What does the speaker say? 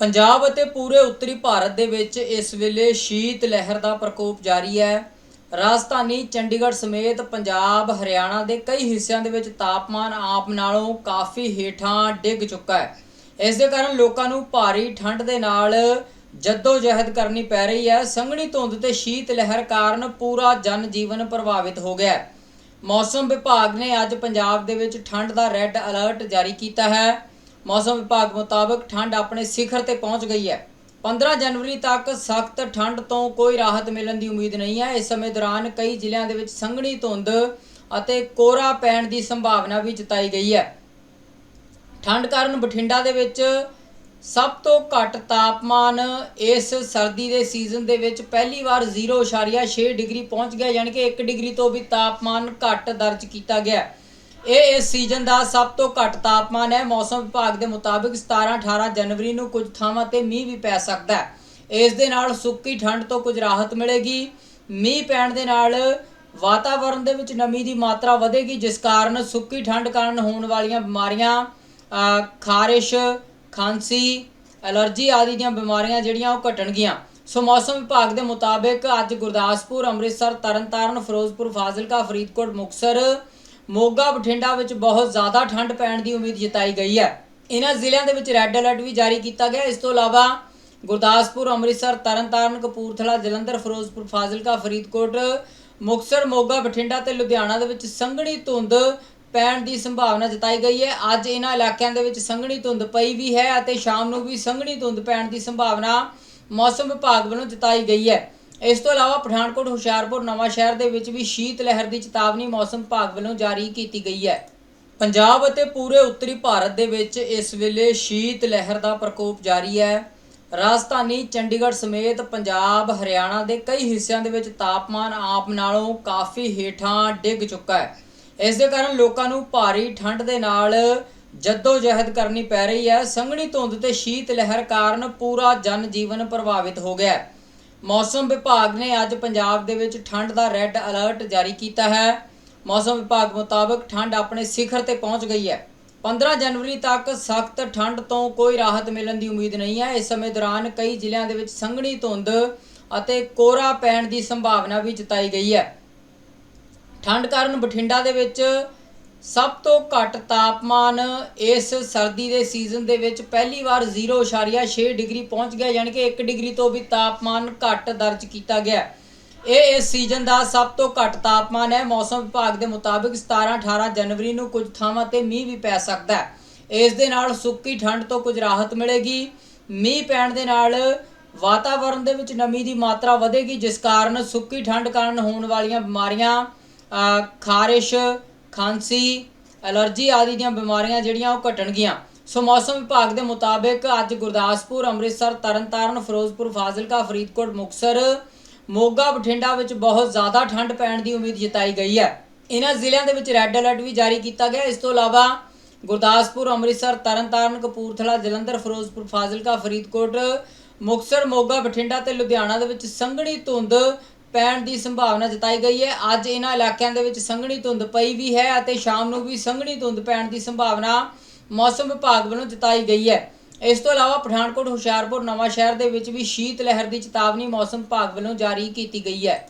ਪੰਜਾਬ ਅਤੇ ਪੂਰੇ ਉੱਤਰੀ ਭਾਰਤ ਦੇ ਵਿੱਚ ਇਸ ਵੇਲੇ ਸ਼ੀਤ ਲਹਿਰ ਦਾ ਪ੍ਰਕੋਪ ਜਾਰੀ ਹੈ। ਰਾਜਧਾਨੀ ਚੰਡੀਗੜ੍ਹ ਸਮੇਤ ਪੰਜਾਬ, ਹਰਿਆਣਾ ਦੇ ਕਈ ਹਿੱਸਿਆਂ ਦੇ ਵਿੱਚ ਤਾਪਮਾਨ ਆਪ ਨਾਲੋਂ ਕਾਫੀ ਹੇਠਾਂ ਡਿੱਗ ਚੁੱਕਾ ਹੈ। ਇਸ ਦੇ ਕਾਰਨ ਲੋਕਾਂ ਨੂੰ ਭਾਰੀ ਠੰਡ ਦੇ ਨਾਲ ਜੱਦੋ ਜਹਿਦ ਕਰਨੀ ਪੈ ਰਹੀ ਹੈ। ਸੰਘਣੀ ਧੁੰਦ ਤੇ ਸ਼ੀਤ ਲਹਿਰ ਕਾਰਨ ਪੂਰਾ ਜਨ ਜੀਵਨ ਪ੍ਰਭਾਵਿਤ ਹੋ ਗਿਆ ਹੈ। ਮੌਸਮ ਵਿਭਾਗ ਨੇ ਅੱਜ ਪੰਜਾਬ ਦੇ ਵਿੱਚ ਠੰਡ ਦਾ ਰੈੱਡ ਅਲਰਟ ਜਾਰੀ ਕੀਤਾ ਹੈ। ਮੌਸਮ ਵਿਭਾਗ ਮੁਤਾਬਕ ਠੰਡ ਆਪਣੇ ਸਿਖਰ ਤੇ ਪਹੁੰਚ ਗਈ ਹੈ। 15 ਜਨਵਰੀ ਤੱਕ ਸਖਤ ਠੰਡ ਤੋਂ ਕੋਈ ਰਾਹਤ ਮਿਲਣ ਦੀ ਉਮੀਦ ਨਹੀਂ ਹੈ। ਇਸ ਸਮੇਂ ਦੌਰਾਨ ਕਈ ਜ਼ਿਲ੍ਹਿਆਂ ਦੇ ਵਿੱਚ ਸੰਘਣੀ ਧੁੰਦ ਅਤੇ ਕੋਹਰਾ ਪੈਣ ਦੀ ਸੰਭਾਵਨਾ ਵੀ ਜਤਾਈ ਗਈ ਹੈ। ਠੰਡ ਕਾਰਨ ਬਠਿੰਡਾ ਦੇ ਵਿੱਚ ਸਭ ਤੋਂ ਘੱਟ ਤਾਪਮਾਨ ਇਸ ਸਰਦੀ ਦੇ ਸੀਜ਼ਨ ਦੇ ਵਿੱਚ ਪਹਿਲੀ ਵਾਰ 0.6 ਡਿਗਰੀ ਪਹੁੰਚ ਗਿਆ, ਯਾਨੀ ਕਿ 1 ਡਿਗਰੀ ਤੋਂ ਵੀ ਤਾਪਮਾਨ ਘੱਟ ਦਰਜ ਕੀਤਾ ਗਿਆ। ਇਹ ਇਸ ਸੀਜ਼ਨ ਦਾ ਸਭ ਤੋਂ ਘੱਟ ਤਾਪਮਾਨ ਹੈ। ਮੌਸਮ ਵਿਭਾਗ ਦੇ ਮੁਤਾਬਿਕ 17-18 ਜਨਵਰੀ ਨੂੰ ਕੁਝ ਥਾਵਾਂ ਤੇ ਮੀਂਹ ਵੀ ਪੈ ਸਕਦਾ ਹੈ। ਇਸ ਦੇ ਨਾਲ ਸੁੱਕੀ ਠੰਡ ਤੋਂ ਕੁਝ ਰਾਹਤ ਮਿਲੇਗੀ। ਮੀਂਹ ਪੈਣ ਦੇ ਨਾਲ ਵਾਤਾਵਰਣ ਦੇ ਵਿੱਚ ਨਮੀ ਦੀ ਮਾਤਰਾ ਵਧੇਗੀ, ਜਿਸ ਕਾਰਨ ਸੁੱਕੀ ਠੰਡ ਕਾਰਨ ਹੋਣ ਵਾਲੀਆਂ ਬਿਮਾਰੀਆਂ ਖਾਰਿਸ਼, ਖਾਂਸੀ, ਐਲਰਜੀ ਆਦਿ ਦੀਆਂ ਬਿਮਾਰੀਆਂ ਜਿਹੜੀਆਂ ਉਹ ਘਟਣਗੀਆਂ। ਸੋ ਮੌਸਮ ਵਿਭਾਗ ਦੇ ਮੁਤਾਬਿਕ ਅੱਜ ਗੁਰਦਾਸਪੁਰ, ਅੰਮ੍ਰਿਤਸਰ, ਤਰਨਤਾਰਨ, ਫਿਰੋਜ਼ਪੁਰ, ਫਾਜ਼ਿਲਕਾ, ਫਰੀਦਕੋਟ, ਮੁਕਤਸਰ ਮੋਗਾ ਬਠਿੰਡਾ ਵਿੱਚ ਬਹੁਤ ਜ਼ਿਆਦਾ ਠੰਡ ਪੈਣ ਦੀ ਉਮੀਦ ਜਤਾਈ ਗਈ ਹੈ। ਇਹਨਾਂ ਜ਼ਿਲ੍ਹਿਆਂ ਦੇ ਵਿੱਚ ਰੈੱਡ ਅਲਰਟ ਵੀ ਜਾਰੀ ਕੀਤਾ ਗਿਆ। ਇਸ ਤੋਂ ਇਲਾਵਾ ਗੁਰਦਾਸਪੁਰ, ਅੰਮ੍ਰਿਤਸਰ, ਤਰਨਤਾਰਨ, ਕਪੂਰਥਲਾ, ਜਲੰਧਰ, ਫਿਰੋਜ਼ਪੁਰ, ਫਾਜ਼ਿਲਕਾ, ਫਰੀਦਕੋਟ, ਮੁਕਤਸਰ, ਮੋਗਾ, ਬਠਿੰਡਾ ਤੇ ਲੁਧਿਆਣਾ ਦੇ ਵਿੱਚ ਸੰਘਣੀ ਧੁੰਦ ਪੈਣ ਦੀ ਸੰਭਾਵਨਾ ਜਤਾਈ ਗਈ ਹੈ। ਅੱਜ ਇਹਨਾਂ ਇਲਾਕਿਆਂ ਦੇ ਵਿੱਚ ਸੰਘਣੀ ਧੁੰਦ ਪਈ ਵੀ ਹੈ ਅਤੇ ਸ਼ਾਮ ਨੂੰ ਵੀ ਸੰਘਣੀ ਧੁੰਦ ਪੈਣ ਦੀ ਸੰਭਾਵਨਾ ਮੌਸਮ ਵਿਭਾਗ ਵੱਲੋਂ ਜਤਾਈ ਗਈ ਹੈ। ਇਸ ਤੋਂ ਇਲਾਵਾ ਪਠਾਨਕੋਟ ਹੁਸ਼ਿਆਰਪੁਰ ਨਵਾਂ ਸ਼ਹਿਰ ਦੇ ਵਿੱਚ ਵੀ ਸ਼ੀਤ ਲਹਿਰ ਦੀ ਚੇਤਾਵਨੀ ਮੌਸਮ ਵਿਭਾਗ ਵੱਲੋਂ ਜਾਰੀ ਕੀਤੀ ਗਈ ਹੈ। ਪੰਜਾਬ ਅਤੇ ਪੂਰੇ ਉੱਤਰੀ ਭਾਰਤ ਦੇ ਵਿੱਚ ਇਸ ਵੇਲੇ ਸ਼ੀਤ ਲਹਿਰ ਦਾ ਪ੍ਰਕੋਪ ਜਾਰੀ ਹੈ। ਰਾਜਧਾਨੀ ਚੰਡੀਗੜ੍ਹ ਸਮੇਤ ਪੰਜਾਬ, ਹਰਿਆਣਾ ਦੇ ਕਈ ਹਿੱਸਿਆਂ ਦੇ ਵਿੱਚ ਤਾਪਮਾਨ ਆਪ ਨਾਲੋਂ ਕਾਫੀ ਹੇਠਾਂ ਡਿੱਗ ਚੁੱਕਾ ਹੈ। ਇਸ ਦੇ ਕਾਰਨ ਲੋਕਾਂ ਨੂੰ ਭਾਰੀ ਠੰਡ ਦੇ ਨਾਲ ਜੱਦੋ ਜਹਿਦ ਕਰਨੀ ਪੈ ਰਹੀ ਹੈ। ਸੰਘਣੀ ਧੁੰਦ ਤੇ ਸ਼ੀਤ ਲਹਿਰ ਕਾਰਨ ਪੂਰਾ ਜਨ ਜੀਵਨ ਪ੍ਰਭਾਵਿਤ ਹੋ ਗਿਆ ਹੈ। ਮੌਸਮ ਵਿਭਾਗ ਨੇ ਅੱਜ ਪੰਜਾਬ ਦੇ ਵਿੱਚ ਠੰਡ ਦਾ ਰੈੱਡ ਅਲਰਟ ਜਾਰੀ ਕੀਤਾ ਹੈ। ਮੌਸਮ ਵਿਭਾਗ ਮੁਤਾਬਕ ਠੰਡ ਆਪਣੇ ਸਿਖਰ ਤੇ ਪਹੁੰਚ ਗਈ ਹੈ। 15 ਜਨਵਰੀ ਤੱਕ ਸਖਤ ਠੰਡ ਤੋਂ ਕੋਈ ਰਾਹਤ ਮਿਲਣ ਦੀ ਉਮੀਦ ਨਹੀਂ ਹੈ। ਇਸ ਸਮੇਂ ਦੌਰਾਨ ਕਈ ਜ਼ਿਲ੍ਹਿਆਂ ਦੇ ਵਿੱਚ ਸੰਘਣੀ ਧੁੰਦ ਅਤੇ ਕੋਹਰਾ ਪੈਣ ਦੀ ਸੰਭਾਵਨਾ ਵੀ ਜਤਾਈ ਗਈ ਹੈ। ਠੰਡ ਕਾਰਨ ਬਠਿੰਡਾ ਦੇ ਵਿੱਚ ਸਭ ਤੋਂ ਘੱਟ ਤਾਪਮਾਨ ਇਸ ਸਰਦੀ ਦੇ ਸੀਜ਼ਨ ਦੇ ਵਿੱਚ ਪਹਿਲੀ ਵਾਰ 0.6 ਡਿਗਰੀ ਪਹੁੰਚ ਗਿਆ, ਯਾਨੀ ਕਿ 1 ਡਿਗਰੀ ਤੋਂ ਵੀ ਤਾਪਮਾਨ ਘੱਟ ਦਰਜ ਕੀਤਾ ਗਿਆ। ਇਹ ਇਸ ਸੀਜ਼ਨ ਦਾ ਸਭ ਤੋਂ ਘੱਟ ਤਾਪਮਾਨ ਹੈ। ਮੌਸਮ ਵਿਭਾਗ ਦੇ ਮੁਤਾਬਿਕ 17-18 ਜਨਵਰੀ ਨੂੰ ਕੁਝ ਥਾਵਾਂ ਤੇ ਮੀਂਹ ਵੀ ਪੈ ਸਕਦਾ ਹੈ। ਇਸ ਦੇ ਨਾਲ ਸੁੱਕੀ ਠੰਡ ਤੋਂ ਕੁਝ ਰਾਹਤ ਮਿਲੇਗੀ। ਮੀਂਹ ਪੈਣ ਦੇ ਨਾਲ ਵਾਤਾਵਰਣ ਦੇ ਵਿੱਚ ਨਮੀ ਦੀ ਮਾਤਰਾ ਵਧੇਗੀ, ਜਿਸ ਕਾਰਨ ਸੁੱਕੀ ਠੰਡ ਕਾਰਨ ਹੋਣ ਵਾਲੀਆਂ ਬਿਮਾਰੀਆਂ ਖਾਰਿਸ਼ ਖਾਂਸੀ, ਐਲਰਜੀ ਆਦਿ ਦੀਆਂ ਬਿਮਾਰੀਆਂ ਜਿਹੜੀਆਂ ਉਹ ਘਟਣਗੀਆਂ। ਸੋ ਮੌਸਮ ਵਿਭਾਗ ਦੇ ਮੁਤਾਬਿਕ ਅੱਜ ਗੁਰਦਾਸਪੁਰ, ਅੰਮ੍ਰਿਤਸਰ, ਤਰਨਤਾਰਨ, ਫਿਰੋਜ਼ਪੁਰ, ਫਾਜ਼ਿਲਕਾ, ਫਰੀਦਕੋਟ, ਮੁਕਤਸਰ, ਮੋਗਾ, ਬਠਿੰਡਾ ਵਿੱਚ ਬਹੁਤ ਜ਼ਿਆਦਾ ਠੰਡ ਪੈਣ ਦੀ ਉਮੀਦ ਜਤਾਈ ਗਈ ਹੈ। ਇਹਨਾਂ ਜ਼ਿਲ੍ਹਿਆਂ ਦੇ ਵਿੱਚ ਰੈੱਡ ਅਲਰਟ ਵੀ ਜਾਰੀ ਕੀਤਾ ਗਿਆ। ਇਸ ਤੋਂ ਇਲਾਵਾ ਗੁਰਦਾਸਪੁਰ, ਅੰਮ੍ਰਿਤਸਰ, ਤਰਨਤਾਰਨ, ਕਪੂਰਥਲਾ, ਜਲੰਧਰ, ਫਿਰੋਜ਼ਪੁਰ, ਫਾਜ਼ਿਲਕਾ, ਫਰੀਦਕੋਟ, ਮੁਕਤਸਰ, ਮੋਗਾ, ਬਠਿੰਡਾ ਤੇ ਲੁਧਿਆਣਾ ਦੇ ਵਿੱਚ ਸੰਘਣੀ ਧੁੰਦ ਪੈਣ ਦੀ ਸੰਭਾਵਨਾ ਜਤਾਈ ਗਈ ਹੈ। ਅੱਜ ਇਹਨਾਂ ਇਲਾਕਿਆਂ ਦੇ ਵਿੱਚ ਸੰਘਣੀ ਧੁੰਦ ਪਈ ਵੀ ਹੈ ਅਤੇ ਸ਼ਾਮ ਨੂੰ ਵੀ ਸੰਘਣੀ ਧੁੰਦ ਪੈਣ ਦੀ ਸੰਭਾਵਨਾ ਮੌਸਮ ਵਿਭਾਗ ਵੱਲੋਂ ਜਤਾਈ ਗਈ ਹੈ। ਇਸ ਤੋਂ ਇਲਾਵਾ ਪਠਾਨਕੋਟ, ਹੁਸ਼ਿਆਰਪੁਰ ਨਵਾਂ ਸ਼ਹਿਰ ਦੇ ਵਿੱਚ ਵੀ ਸ਼ੀਤ ਲਹਿਰ ਦੀ ਚੇਤਾਵਨੀ ਮੌਸਮ ਵਿਭਾਗ ਵੱਲੋਂ ਜਾਰੀ ਕੀਤੀ ਗਈ ਹੈ।